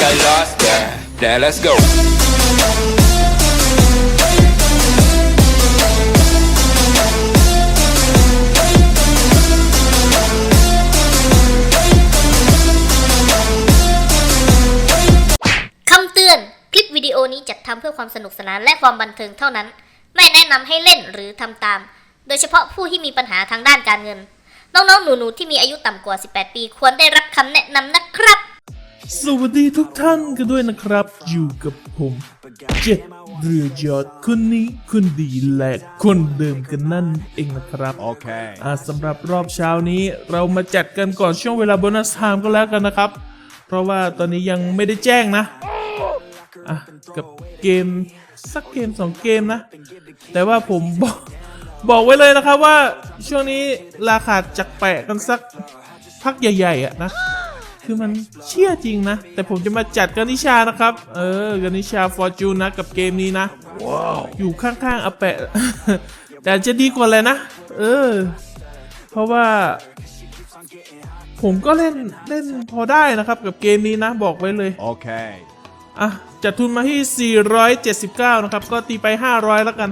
got lost there. Now let's go. คำเตือน คลิปวิดีโอนี้จัดทำเพื่อความสนุกสนานและความบันเทิงเท่านั้น ไม่แนะนำให้เล่นหรือทำตาม โดยเฉพาะผู้ที่มีปัญหาทางด้านการเงิน น้องๆ หนูๆ ที่มีอายุต่ำกว่า 18 ปี ควรได้รับคำแนะนำนะครับ สวัสดีทุกท่านกันด้วยนะครับ อยู่กับผมเจ็ดเรือยอดคนนี้คนดีและคนเดิมกันนั่นเองนะครับโอเคอ่าสำหรับรอบเช้านี้เรามาจัดกันก่อนช่วงเวลาโบนัสไทม์ก็แล้วกันนะครับ เพราะว่าตอนนี้ยังไม่ได้แจ้งนะอะกับเกมสักเกมสองเกมนะ แต่ว่าผมบอกบอกไว้เลยนะครับว่าช่วงนี้ราคาจักแปะกันสักพักใหญ่ๆอะนะ คือมันเชี่ยจริงนะ แต่ผมจะมาจัดกานิชานะครับ เออกานิชาฟอร์จูนนะกับเกมนี้นะอยู่ข้างๆอาแปะ แต่จะดีกว่าเลยนะ เออ เพราะว่า ผมก็เล่นเล่นพอได้นะครับกับเกมนี้นะบอกไว้เลย โอเค อะ จัดทุนมาที่ 479 นะครับ ก็ตีไป 500 แล้วกัน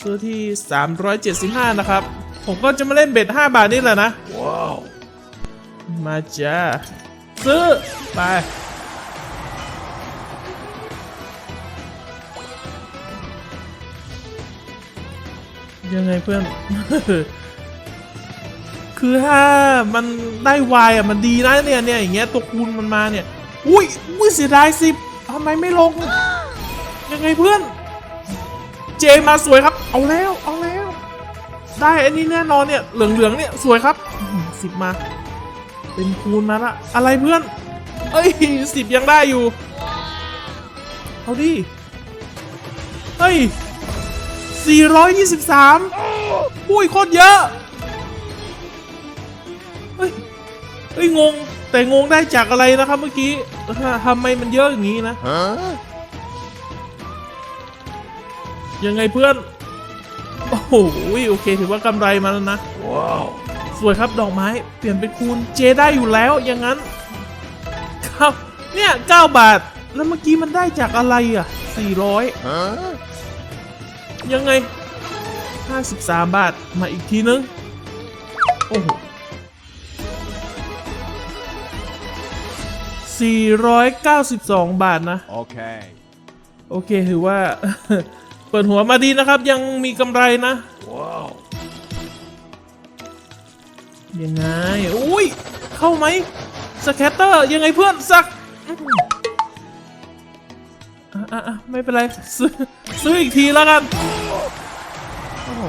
ซื้อที่ 375 นะครับ ผมก็จะมาเล่นเบ็ด 5 บาทนี่แหละนะ ว้าว มาจ้าซื้อ ไปยังไงเพื่อน คือถ้ามันได้วายอะมันดีนะเนี่ยเนี่ยอย่างเงี้ยตัวคูณมันมาเนี่ย อุ้ยอุ้ยเสียดายสิบทำไมไม่ลง ยังไงเพื่อน เจมาสวยครับ เอาแล้ว เอาแล้ว ได้อันนี้แน่นอนเนี่ย เหลืองๆเนี่ยสวยครับสิบมา เป็นคูณมาละอะไรเพื่อน เอ้ยสิบยังได้อยู่ เอาดิ เฮ้ย 423อุ้ยโคตรเยอะ เฮ้ย เฮ้ย งง แต่งงได้จากอะไรนะครับเมื่อกี้ทำไมมันเยอะอย่างนี้นะ Huh? ยังไงเพื่อน โอ้โห โอเค ถือว่ากำไรมาแล้วนะ ว้าว สวยครับดอกไม้เปลี่ยนเป็นคูณเจได้อยู่แล้วอย่างนั้น ครับเนี่ย9บาท แล้วเมื่อกี้มันได้จากอะไรอะ400 Huh? ยังไง53บาทมาอีกทีนึง โอ้โห492บาทนะ Okay. โอเคถือว่า เปิดหัวมาดีนะครับ ยังมีกำไรนะ ว้าว ยังไง อุ้ย เข้าไหมสแคตเตอร์ ยังไงเพื่อนสักอื้อหืออะอะอะไม่เป็นไร ซื้อ ซื้ออีกทีแล้วกันโอ้โห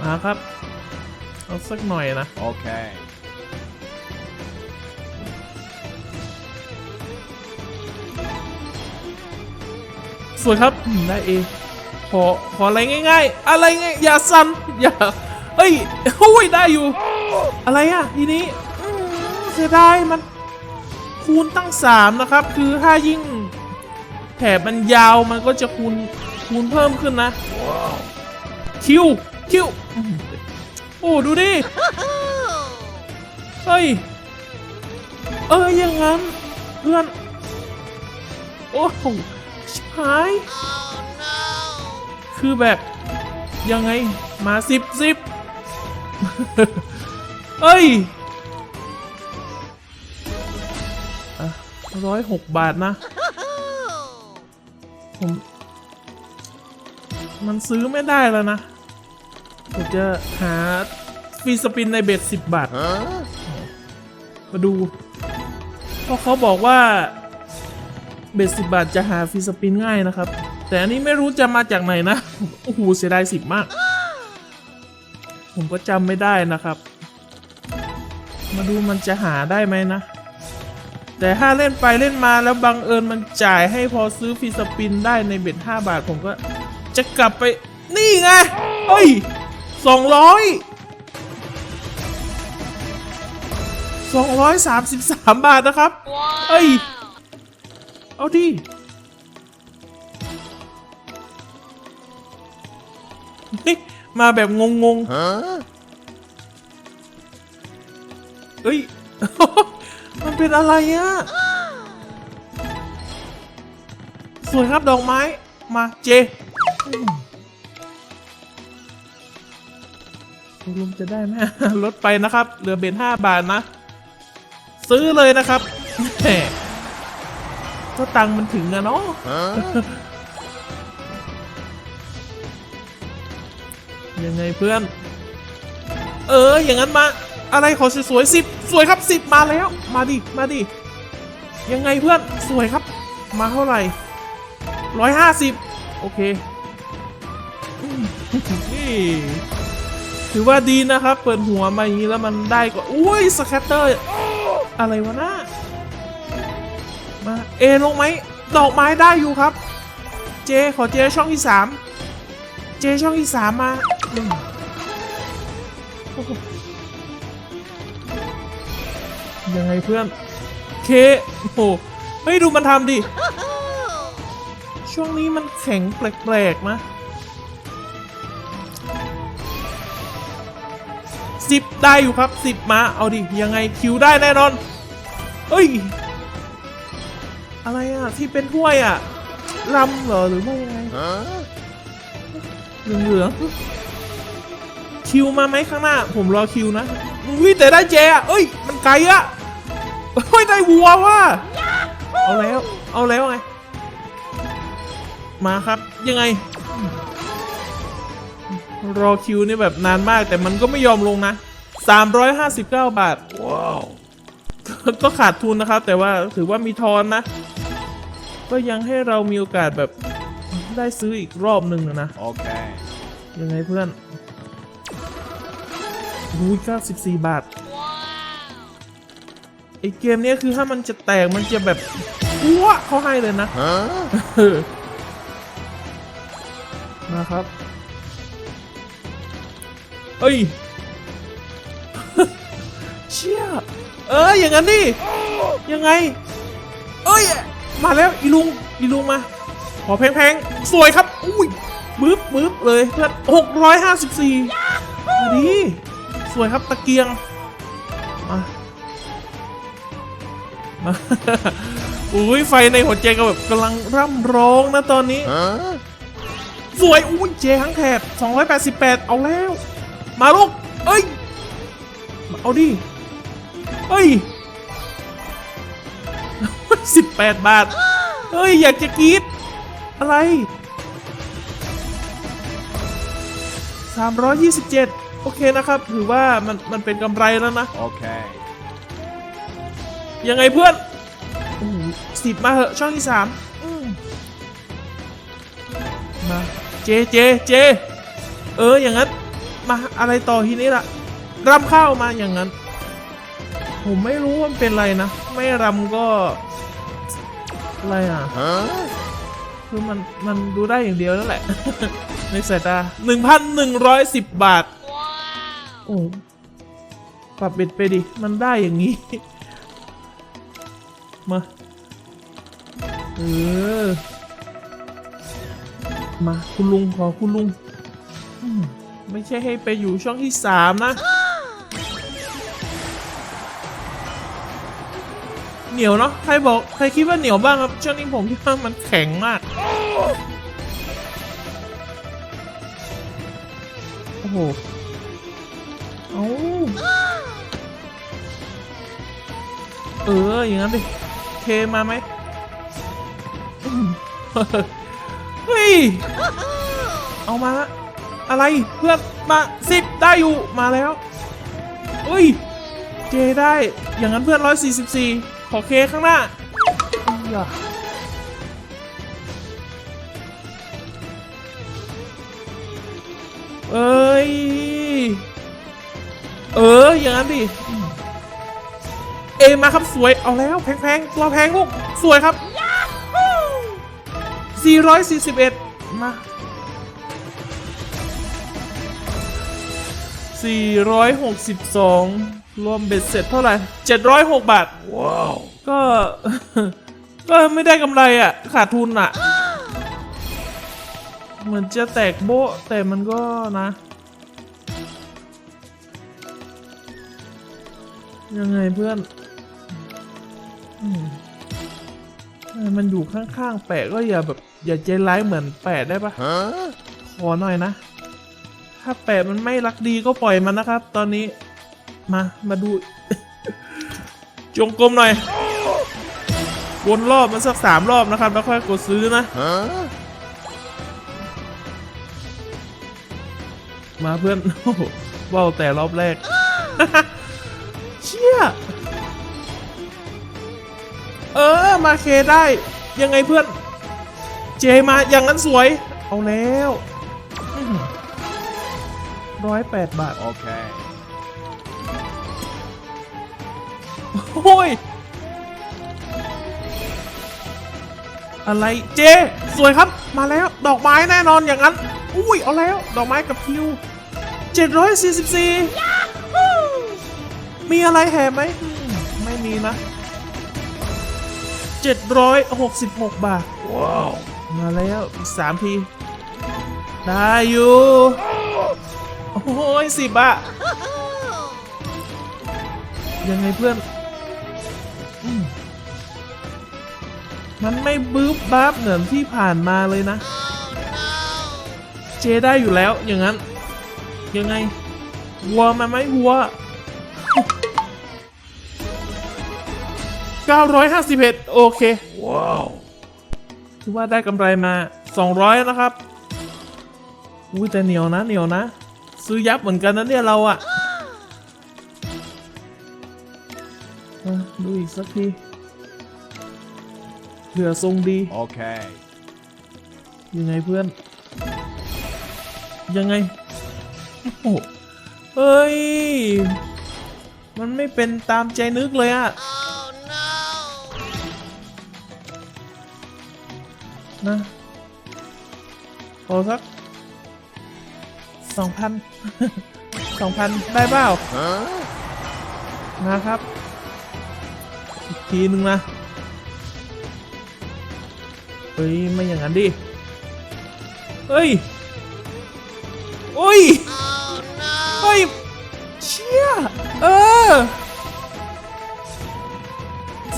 มาครับ เอาสักหน่อยนะ Okay. สวยครับอืมได้เองขอ ขออะไรง่าย ๆ อะไรง่าย อย่าสั่นอย่า เฮ้ยโอ้ยได้อยู่ อะไรอะทีนี้อืมเสียดายมันคูณตั้งสามนะครับ คือถ้ายิ่งแถบมันยาวมันก็จะคูณคูณเพิ่มขึ้นนะ คิวคิวอืมโอ้ดูดิ เฮ้ย เอออยังงั้น เพื่อน โอ้โหชิบหาย คือแบบ ยังไงมาสิบสิบ เอ้ยร้อยหกบาทนะ ผม มันซื้อไม่ได้แล้วนะผมจะหาฟรีสปินในเบ็ดสิบบาท Huh? มาดู เพราะเขาบอกว่า เบ็ดสิบบาทจะหาฟรีสปินง่ายนะครับ แต่อันนี้ไม่รู้จะมาจากไหนนะ โอ้โห เสียดายสิบมาก ผมก็จำไม่ได้นะครับ มาดูมันจะหาได้ไหมนะ แต่ถ้าเล่นไปเล่นมาแล้วบังเอิญมันจ่ายให้พอซื้อฟีสปินได้ในเบ็ด5บาท ผมก็จะกลับไปนี่ไงเฮ้ยสองร้อย233บาทนะครับเอ้ย เอาดิ มาแบบงง Huh? ๆเอ้ย มันเป็นเป็นอะไรอะสวยครับดอกไม้ มาเจอืมตกลงจะได้ไหมลดไปนะครับ เหลือเบนห้าบาทนะ ซื้อเลยนะครับแหมก็ตังค์มันถึงอะเนาะ ยังไงเพื่อน เออ อย่างนั้นมา อะไรขอสวยๆสิบสวยครับสิบมาแล้ว มาดิ มาดิ ยังไงเพื่อน สวยครับ มาเท่าไหร่ร้อยห้าสิบโอเค นี่ถือว่าดีนะครับ เปิดหัวมาอย่างนี้แล้วมันได้ก็อุ้ยสแคตเตอร์ อะไรวะน่ามาเอลงไหม ดอกไม้ได้อยู่ครับ เจ ขอเจช่องที่สามเจช่องที่สามมา ยังไงเพื่อน เคโอ้โหเฮ้ยดูมันทำดิ ช่วงนี้มันแข็งแปลกๆนะสิบได้อยู่ครับสิบมา เอาดิ ยังไงคิวได้แน่นอน เอ้ย อะไรอะ ที่เป็นถ้วยอะลำเหรอ หรือว่ายังไงเหลืองเหลือง คิวมาไหมข้างหน้า ผมรอคิวนะวิแต่ได้เจอะเอ้ย มันไกลอะเฮ้ยได้วัวว่ะเอาแล้ว เอาแล้วไง มาครับยังไง รอคิวนี่แบบนานมากแต่มันก็ไม่ยอมลงนะ 359 บาท ว้าว ก็ขาดทุนนะครับ แต่ว่าถือว่ามีทอนนะ ก็ยังให้เรามีโอกาสแบบได้ซื้ออีกรอบหนึ่งอะนะ Okay. ยังไงเพื่อน ดู94 บาทไอเกมเนี้ยคือถ้ามันจะแตกมันจะแบบอ้วกเขาให้เลยนะเออนะครับเอ้ยเชี่ยเอออย่างนั้นดิยังไง เอ้ย มาแล้วอีลุงอีลุงมา ขอแพงๆ สวยครับ อุ้ยบึ๊บบึ๊บเลยเพื่อนหกร้อยห้าสิบสี่ดี สวยครับตะเกียง มา มาอุ้ยไฟในหัวใจก็แบบกำลังร่ำร้องนะตอนนี้ สวย อุ้ยเจทั้งแถบ288 เอาแล้ว มาลูก เอ้ย เอาดิเฮ้ย 18 บาทเฮ้ย อยากจะกรีดอะไร 327 โอเคนะครับ ถือว่ามันมันเป็นกำไรแล้วนะ Okay. ยังไงเพื่อนโอ้โหสิบมาเหอะช่องที่สามอืมมาเจเจเจ เอออย่างนั้น มาอะไรต่อทีนี้ล่ะรำข้าวมาอย่างนั้น ผมไม่รู้ว่ามันเป็นอะไรนะ ไม่รำก็ อะไรอะ คือมันมันดูได้อย่างเดียวนั่นแหละ ในสายตา 1,110 บาท โอ้ปรับเบ็ดไปดิ มันได้อย่างนี้ มา เออ มาคุณลุงขอคุณลุง ไม่ใช่ให้ไปอยู่ช่องที่สามนะ เหนียวเนาะ ใครบอก ใครคิดว่าเหนียวบ้างครับ ช่วงนี้ผมคิดว่ามันแข็งมาก โอ้โห อออย่างนั้นดิเคมาไหมอืมเฮ้ย เอามา อะไรเพื่อนมาสิบได้อยู่มาแล้วเฮ้ยเจได้อย่างนั้นเพื่อนร้อยสี่สิบสี่ขอเคข้างหน้าอย่าเอ้ย เอออย่างนั้นดิ เอมาครับสวยเอาแล้วแพงๆตัวแพงลูกสวยครับ 441 มา 462 รวมเบ็ดเสร็จเท่าไหร่ 706 บาท ว้าว ก็ ก็ไม่ได้กำไรอะ ขาดทุนอะ เหมือนจะแตกโบ๊ะแต่มันก็นะ ยังไงเพื่อนอื มเออมันอยู่ข้างๆแปะก็อย่าแบบอย่าใจร้ายเหมือนแปะได้ปะขอหน่อยนะ ถ้าแปะมันไม่รักดีก็ปล่อยมันนะครับ ตอนนี้ มา มาดู จงกรมหน่อย วนรอบมันสักสามรอบนะครับ แล้วค่อยกดซื้อนะมาเพื่อนโอ้โหว่าวแต่รอบแรก เชี่ย เออมาเคได้ ยังไงเพื่อน เจมาอย่างนั้นสวย เอาแล้วร้อยแปดบาท Okay. โอ้ย อะไรเจ สวยครับมาแล้วดอกไม้แน่นอนอย่างนั้น อุ้ยเอาแล้ว ดอกไม้กับคิว 744 มีอะไรแถมไหมอืมไม่มีนะ 766 บาท ว้าว มาแล้วอีกสามที ได้อยู่ โอ้ยสิบอะยังไงเพื่อนอืมมันไม่บึ้บบับเหมือนที่ผ่านมาเลยนะ เจได้อยู่แล้วอย่างนั้น ยังไงวัวมาไหมวัว 951 โอเค ว้าวถือว่าได้กำไรมา 200 นะครับ อุ้ยแต่เหนียวนะ เหนียวนะ ซื้อยับเหมือนกันนะเนี่ยเราอะอะดูอีกสักทีเผื่อทรงดี Okay. ยังไงเพื่อน ยังไง โอ้โหเฮ้ย มันไม่เป็นตามใจนึกเลยอะ นะขอสักสองพันสองพันได้เปล่านะครับ อีกทีหนึ่งนะ เฮ้ย ไม่อย่างนั้นดิ เฮ้ยโอ้ยเฮ้ย เชี่ย เออ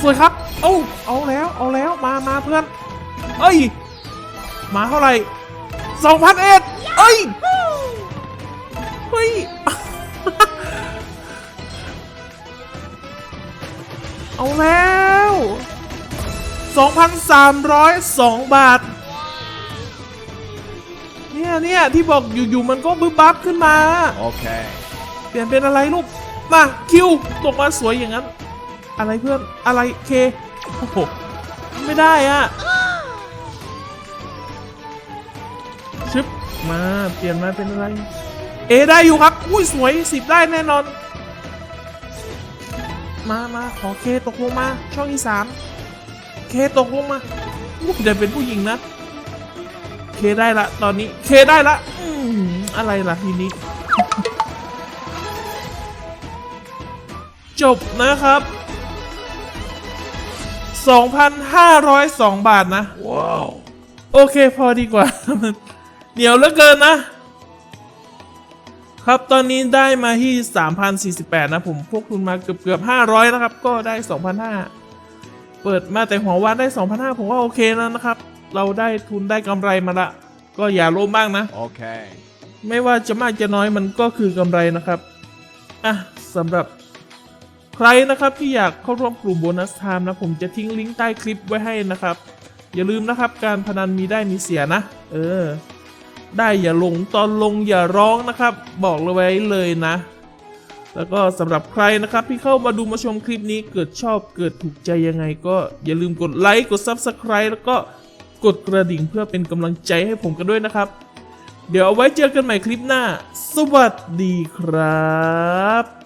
สวยครับ เอ้าเอาแล้ว เอาแล้ว มามาเพื่อน เอ้ย มาเท่าไหร่สองพันเอ็ดเอ้ย เฮ้ย เอาแล้ว2,302บาท เนี่ยเนี่ยที่บอกอยู่ๆมันก็บึ้บบับขึ้นมา Okay. เปลี่ยนเป็นอะไรลูก มา คิว ตกมาสวยอย่างนั้น อะไรเพื่อน อะไรเค โอ้โห ไม่ได้อะ ชึบมาเปลี่ยนมาเป็นอะไร เอได้อยู่ครับ อุ้ยสวยสิบได้แน่นอน มามาขอเคตกลงมา ช่องที่สามเคตกลงมาอุ้ยเดี๋ยวเป็นผู้หญิงนะ เคได้ละ ตอนนี้ เคได้ละ อืมอะไรล่ะทีนี้ จบนะครับ 2,502 บาทนะ ว้าว โอเคพอดีกว่ามัน เหนียวเหลือเกินนะ ครับตอนนี้ได้มาที่ 3,048 นะ ผมพวกคุณมาเกือบเกือบ500 นะครับ ก็ได้ 2,500 เปิดมาแต่หัววันได้ 2,500 ผมว่าโอเคแล้วนะครับ เราได้ทุนได้กำไรมาละ ก็อย่าโลภมากนะ Okay. ไม่ว่าจะมากจะน้อยมันก็คือกำไรนะครับ อะสำหรับใครนะครับที่อยากเข้าร่วมกลุ่มโบนัสไทม์นะผมจะทิ้งลิงก์ใต้คลิปไว้ให้นะครับ อย่าลืมนะครับ การพนันมีได้มีเสียนะ เออ ได้อย่าลงตอนลงอย่าร้องนะครับ บอกเลยไว้เลยนะ แล้วก็สำหรับใครนะครับที่เข้ามาดูมาชมคลิปนี้เกิดชอบเกิดถูกใจยังไง ก็อย่าลืมกดไลค์กด Subscribe แล้วก็กดกระดิ่งเพื่อเป็นกำลังใจให้ผมกันด้วยนะครับ เดี๋ยวเอาไว้เจอกันใหม่คลิปหน้า สวัสดีครับ